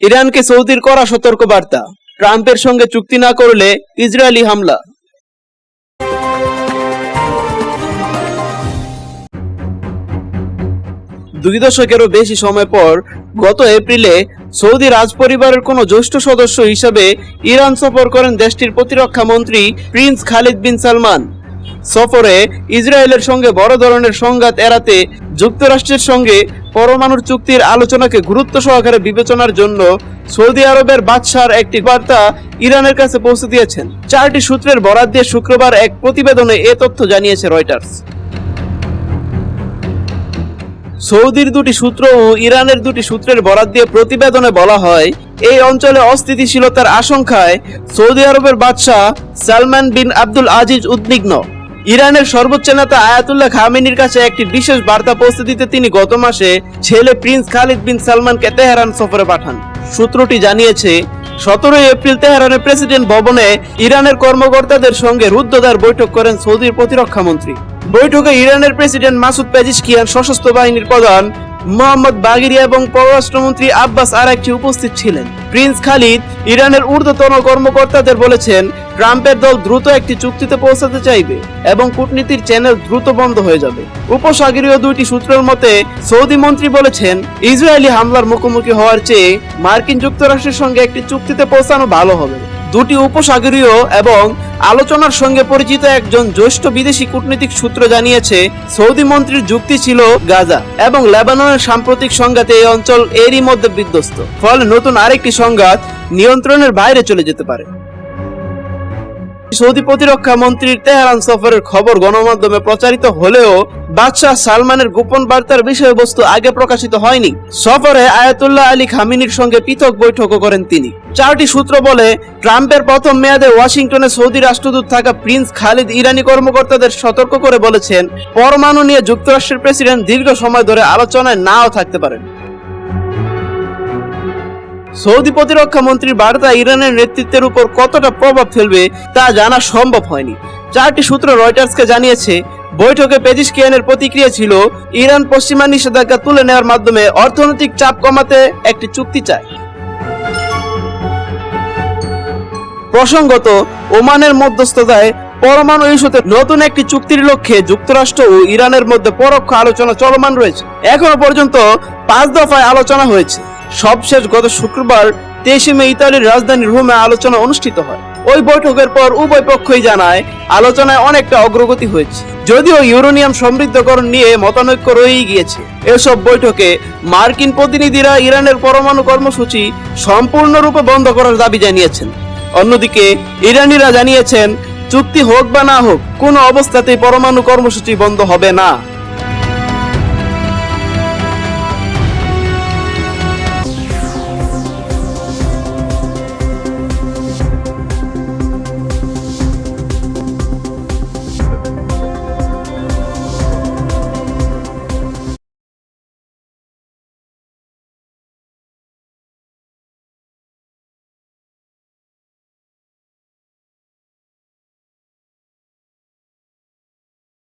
ইরানকে সৌদির করা সতর্ক বার্তা ট্রাম্পের সঙ্গে চুক্তি না করলে ইসরায়েলি হামলা। দুই দশকেরও বেশি সময় পর গত এপ্রিলে সৌদি রাজপরিবারের কোনো জ্যেষ্ঠ সদস্য হিসাবে ইরান সফর করেন দেশটির প্রতিরক্ষা মন্ত্রী প্রিন্স খালিদ বিন সালমান। সফরে ইসরায়েলের সঙ্গে বড় ধরনের সংঘাত এড়াতে যুক্তরাষ্ট্রের সঙ্গে পরমাণুর চুক্তির আলোচনাকে গুরুত্ব সহকারে বিবেচনার জন্য সৌদি আরবের বাদশার একটি বার্তা ইরানের কাছে পৌঁছে দিয়েছেন। চারটি সূত্রের বরাদ দিয়ে শুক্রবার এক প্রতিবেদনে এ তথ্য জানিয়েছে রয়টার্স। সৌদির দুটি সূত্র ও ইরানের দুটি সূত্রের বরাত দিয়ে প্রতিবেদনে বলা হয়, এই অঞ্চলে অস্থিতিশীলতার আশঙ্কায় সৌদি আরবের বাদশাহ সালমান বিন আব্দুল আজিজ উদ্বিগ্ন। ইরানের সর্বোচ্চ নেতা আয়াতুল্লাহ খামেনির কাছে একটি বিশেষ বার্তা পৌঁছে দিতে তিনি গত মাসে ছেলে প্রিন্স খালিদ বিন সালমানকে তেহরান সফরে পাঠান। সূত্রটি জানিয়েছে, সতেরোই এপ্রিল তেহরানের প্রেসিডেন্ট ভবনে ইরানের কর্মকর্তাদের সঙ্গে রুদ্ধদার বৈঠক করেন সৌদির প্রতিরক্ষা মন্ত্রী। বৈঠকে ইরানের প্রেসিডেন্ট মাসুদ পেজিশকিয়ান সশস্ত্র বাহিনীর প্রধান মোহাম্মদ বাগিরি এবং পররাষ্ট্রমন্ত্রী আব্বাস আরাকচি উপস্থিত ছিলেন। প্রিন্স খালিদ ইরানের ঊর্ধ্বতন কর্মকর্তাদের বলেছেন, ট্রাম্পের দল দ্রুত একটি চুক্তিতে পৌঁছাতে চাইবে এবং কূটনীতির চ্যানেল দ্রুত বন্ধ হয়ে যাবে। উপসাগরীয় দুইটি সূত্রের মতে, সৌদি মন্ত্রী বলেছেন, ইসরায়েলি হামলার মুখোমুখি হওয়ার চেয়ে মার্কিন যুক্তরাষ্ট্রের সঙ্গে একটি চুক্তিতে পৌঁছানো ভালো হবে। দুটি উপসাগরীয় এবং আলোচনার সঙ্গে পরিচিত একজন জ্যেষ্ঠ বিদেশি কূটনীতিক সূত্র জানিয়েছে, সৌদি মন্ত্রীর যুক্তি ছিল গাজা এবং লেবাননের সাম্প্রতিক সংঘাতে এই অঞ্চল এরই মধ্যে বিধ্বস্ত। ফলে নতুন আরেকটি সংঘাত নিয়ন্ত্রণের বাইরে চলে যেতে পারে। সৌদি প্রতিরক্ষা মন্ত্রীর তেহরান সফরের খবর গণমাধ্যমে প্রচারিত হলেও বাদশাহ সালমানের গোপন বার্তার বিষয়বস্তু আগে প্রকাশিত হয়নি। সফরে আয়াতুল্লাহ আলী খামিনির সঙ্গে পৃথক বৈঠকও করেন তিনি। চারটি সূত্র বলে, ট্রাম্পের প্রথম মেয়াদে ওয়াশিংটনে সৌদি রাষ্ট্রদূত থাকা প্রিন্স খালিদ ইরানি কর্মকর্তাদের সতর্ক করে বলেছেন, পরমাণু নিয়ে যুক্তরাষ্ট্রের প্রেসিডেন্ট দীর্ঘ সময় ধরে আলোচনায় নাও থাকতে পারেন। সৌদি প্রতিরক্ষা মন্ত্রীর বার্তা ইরানের নেতৃত্বের উপর কতটা প্রভাব ফেলবে তা জানা সম্ভব হয়নি। চারটি সূত্র রয়টার্সকে জানিয়েছে, বৈঠকে পেজিশকিয়ানের প্রতিক্রিয়া ছিল, ইরান পশ্চিমা নিষেধাজ্ঞা তুলে নেওয়ার মাধ্যমে অর্থনৈতিক চাপ কমাতে একটি চুক্তি চায়। প্রসঙ্গত, ওমানের মধ্যস্থতায় পরমাণু ইস্যুতে নতুন একটি চুক্তির লক্ষ্যে যুক্তরাষ্ট্র ও ইরানের মধ্যে পরোক্ষ আলোচনা চলমান রয়েছে। এখনও পর্যন্ত পাঁচ দফায় আলোচনা হয়েছে। সবশেষ গত শুক্রবার তেইশে মে ইতালির রাজধানী রোমে আলোচনা অনুষ্ঠিত হয়। ওই বৈঠকের পর উভয় পক্ষই জানায়, আলোচনায় অনেকটা অগ্রগতি হয়েছে। যদিও ইউরেনিয়াম সমৃদ্ধকরণ নিয়ে মতানৈক্য রয়েই গিয়েছে। এসব বৈঠকে মার্কিন প্রতিনিধিরা ইরানের পরমাণু কর্মসূচি সম্পূর্ণরূপে বন্ধ করার দাবি জানিয়েছেন। অন্যদিকে, ইরানিরা জানিয়েছেন, চুক্তি হোক বা না হোক, কোনো অবস্থাতেই পরমাণু কর্মসূচি বন্ধ হবে না।